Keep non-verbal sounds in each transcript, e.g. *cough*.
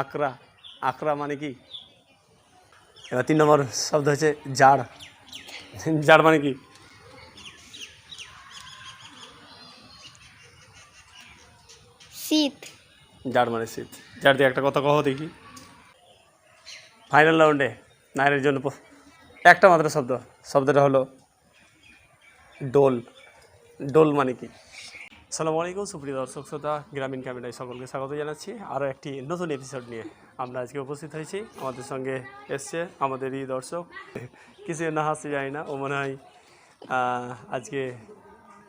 আকরা। আকরা মানে কি? এবার তিন নম্বর শব্দ হচ্ছে জাড় জাড় মানে কি? শীত। জাড় মানে শীত। জাড় দিয়ে একটা কথা কহ দেখি। ফাইনাল রাউন্ডে নাইরের জন্য একটা মাত্র শব্দ। শব্দটা হলো ডোল ডোল মানে কি? সালামু আলাইকুম সুপ্রিয় দর্শক শ্রোতা গ্রামীণ ক্যামেরায় সকলকে স্বাগত জানাচ্ছি। আরও একটি নতুন এপিসোড নিয়ে আমরা আজকে উপস্থিত হয়েছি। আমাদের সঙ্গে এসছে আমাদেরই দর্শক। কিছু না হাসতে যায় না ও মনে হয় আজকে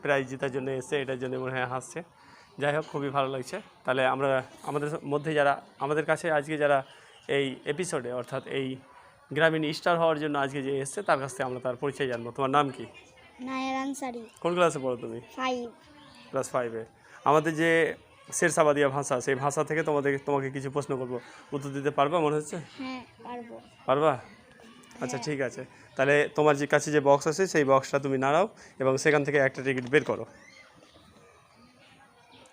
প্রাইজ জেতার জন্য এসছে এটার জন্য মনে হয় হাসছে। যাই হোক খুবই ভালো লাগছে। তাহলে আমরা আমাদের মধ্যে যারা আমাদের কাছে আজকে যারা এই এপিসোডে অর্থাৎ এই গ্রামীণ স্টার হওয়ার জন্য আজকে যে এসছে তার কাছ থেকে আমরা তার পরিচয় জানব। তোমার নাম কি? নায়ার আনসারি কোন ক্লাসে পড়ো তুমি? ফাইভ ক্লাস ফাইভে আমাদের যে শেরসাবাদিয়া ভাষা সেই ভাষা থেকে তোমাদের তোমাকে কিছু প্রশ্ন করব। উত্তর দিতে পারবা মনে হচ্ছে? হ্যাঁ পারবা। আচ্ছা ঠিক আছে। তাহলে তোমার যে কাছে যে বক্স আছে সেই বক্সটা তুমি নাড়াও এবং সেখান থেকে একটা টিকিট বের করো।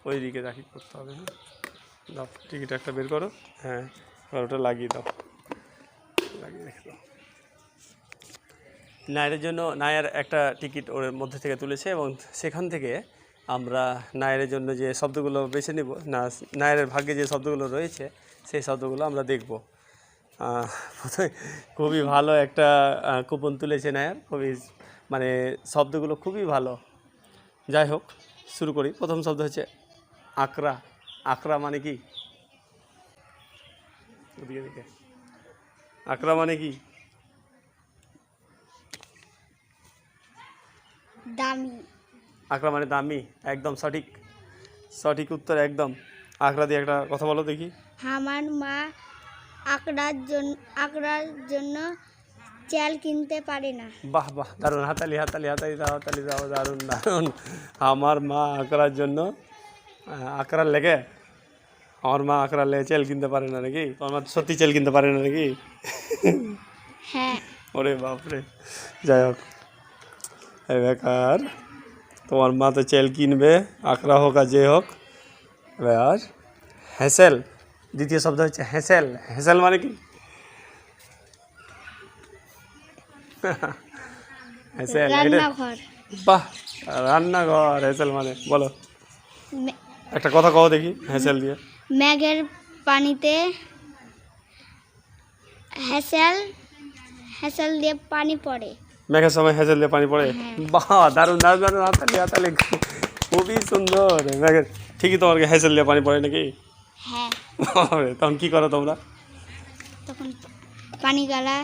ওই দিকে রাখি করতে হবে হ্যাঁ? দাও টিকিট একটা বের করো। হ্যাঁ ওটা লাগিয়ে দাও। লাগিয়ে রেখে দাও। নায়ের জন্য নায়ের একটা টিকিট ওর মধ্যে থেকে তুলেছে এবং সেখান থেকে আমরা নায়ের জন্য যে শব্দগুলো বেছে নিব, না, নায়ের ভাগ্যে যে শব্দগুলো রয়েছে, সেই শব্দগুলো আমরা দেখব। খুবই ভালো একটা কুপন তুলেছে নায়ার। খুবই মানে শব্দগুলো খুবই ভালো। যাই হোক, শুরু করি। প্রথম শব্দ হচ্ছে আকরা আকরা মানে কি? আকরা মানে কি? দামি। আকরা মানে দামি একদম সঠিক সঠিক উত্তর একদম। আকরা দিয়ে একটা কথা বলো দেখি। আমার মা আকড়ার জন্য আকড়ার জন্য চাল কিনতে পারে না। বাহ বাহ দারুণ হাতালি হাতালি হাতালি দাও হাতালি দাও দারুণ দারুণ। আমার মা আকরার জন্য আহ, আকরার লেগে আমার মা আকরার লেগে চেল কিনতে পারে না নাকি? আমার মা সত্যি চেল কিনতে পারে না নাকি? হ্যাঁ। ওরে বাপরে যাই হোক। বেকার তোমার মা তো চেল কিনবে আকরা হোক আর যে হোক। এবার হ্যাসেল দ্বিতীয় শব্দ হচ্ছে হ্যাসেল হ্যাসেল মানে কি? হ্যাসেল বাহ রান্নাঘর হ্যাসেল মানে বলো। একটা কথা কও দেখি হ্যাসেল দিয়ে। ম্যাগের পানিতে হ্যাসেল হ্যাসেল দিয়ে পানি পড়ে। মেঘের সময় হ্যাসেল দিয়ে পানি পড়ে। বাহ দারুণ দারুণ দারুণ হাতালি হাতালি খুবই সুন্দর। মেঘের ঠিকই তোমার হ্যাসেল দিয়ে পানি পড়ে নাকি? হ্যাঁ। তখন কি করো তোমরা? তখন পানি গালা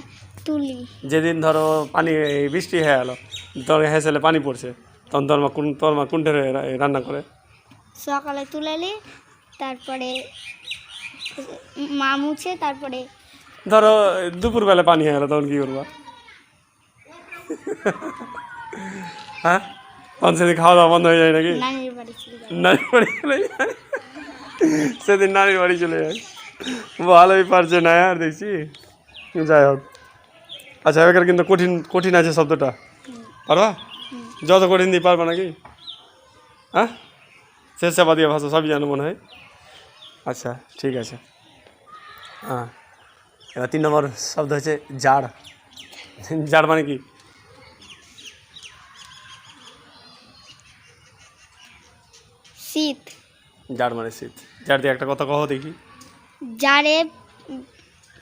তুলি। যেদিন ধরো পানি বৃষ্টি হয়ে গেলো তোমার হ্যাসেলে পানি পড়ছে তখন তোর মা কোন তোর মা কোনটা রান্না করে। সকালে তুলালি তারপরে মা মুছে তারপরে ধরো দুপুরবেলা পানি হয়ে গেলো তখন কি করবা? হ্যাঁ? সেদিন খাওয়া দাওয়া বন্ধ হয়ে যায় নাকি? নানির বাড়ি চলে যায়। সেদিন নানির বাড়ি চলে যায়। ভালোই পারছে না আর দেখছি। যাই হোক। আচ্ছা এবার কিন্তু কঠিন কঠিন আছে শব্দটা। পারবা? যত কঠিন দিয়ে পারবা নাকি? হ্যাঁ? শেষ দিয়ে ভাষা সবই জানো মনে হয়। আচ্ছা ঠিক আছে। হ্যাঁ এবার তিন নম্বর শব্দ হচ্ছে জাড় জাড় মানে কি? শীত। জাড় মানে শীত। জাড় দিয়ে একটা কথা কহ দেখি। জারে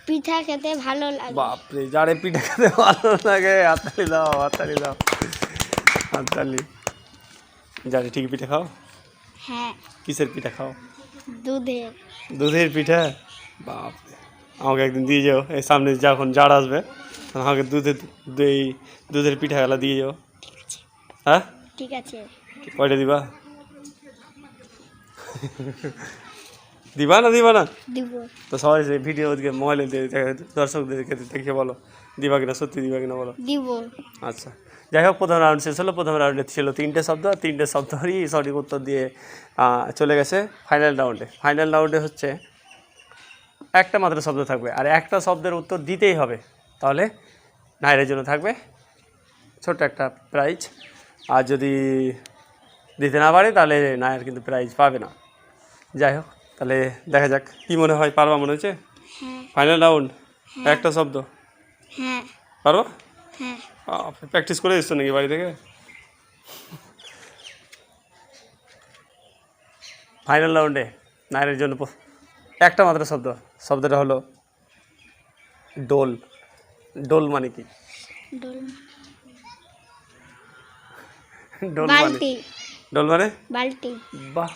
পিঠা খেতে ভালো লাগে। বাপরে জাড়ে পিঠা খেতে ভালো লাগে হাততালি দাও হাততালি দাও হাততালি। জাড়ে ঠিক পিঠা খাও? হ্যাঁ। কিসের পিঠা খাও? দুধের। দুধের পিঠা? বাপরে আমাকে একদিন দিয়ে যাও এই সামনে যখন জাড় আসবে তখন আমাকে দুধের এই দুধের পিঠা গেলা দিয়ে যাও। হ্যাঁ? ঠিক আছে। কয়টা দিবা? *laughs* দিবা না দিবা। না তো সবাই যে ভিডিও মোবাইলে দর্শকদেরকে দেখে বলো দিবা কিনা সত্যি দিবা কিনা বলো। দিব। আচ্ছা যাই হোক প্রথম রাউন্ড শেষ হলো প্রথম রাউন্ডে ছিল তিনটে শব্দ আর তিনটে শব্দরই সঠিক উত্তর দিয়ে চলে গেছে ফাইনাল রাউন্ডে ফাইনাল রাউন্ডে হচ্ছে একটা মাত্র শব্দ থাকবে আর একটা শব্দের উত্তর দিতেই হবে। তাহলে নাইরের জন্য থাকবে ছোট্ট একটা প্রাইজ আর যদি দিতে না পারে তাহলে নায়ের কিন্তু প্রাইজ পাবে না। যাই হোক তাহলে দেখা যাক কি মনে হয় পারবা মনে হচ্ছে ফাইনাল রাউন্ড একটা শব্দ। হ্যাঁ। পারো হ্যাঁ। প্র্যাকটিস করে এসছো নাকি বাড়ি থেকে? ফাইনাল রাউন্ডে নায়রের জন্য একটা মাত্র শব্দ। শব্দটা হলো ডোল ডোল মানে কি? ডোল মানে ডোল ডোল মানে? বালতি। বাহ।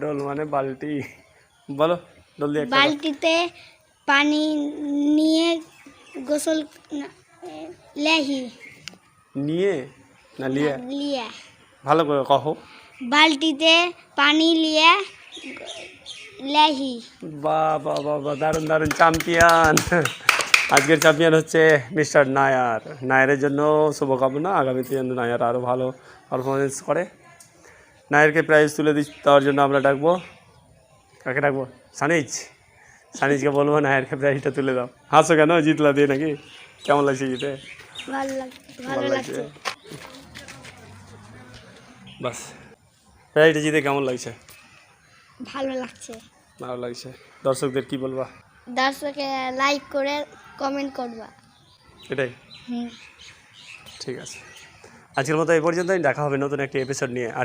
ডোল মানে বালতি। বলো ডোল দিয়ে বালতিতে পানি নিয়ে গোসল লেহি। নিয়ে না লিয়া? লিয়া। ভালো করে কহো। বালতিতে পানি লিয়ে লেহি। বা বা বা বা দারুণ দারুণ চ্যাম্পিয়ন আজকের চ্যাম্পিয়ন হচ্ছে মিস্টার নায়ার। নায়ারের জন্য শুভকামনা আগামীতে যেন নায়ার আরও ভালো পারফরমেন্স করে। নায়ারকে প্রাইজ তুলে দিচ্ছি তার জন্য আমরা ডাকবো। কাকে ডাকবো? সানিজ। সানিজকে বলব নায়েরকে প্রাইজটা তুলে দাও। হাসো কেন? জিতলা দিয়ে নাকি? কেমন লাগছে জিতে? ভালো লাগছে। ভালো বাস। প্রাইজটা জিতে কেমন লাগছে? ভালো লাগছে। ভালো লাগছে। দর্শকদের কি বলবা? দর্শকে লাইক করে কমেন্ট করবা। এটাই? হুম। ঠিক আছে। আজকের মতো এই পর্যন্তই। দেখা হবে নতুন একটি এপিসোড নিয়ে। আর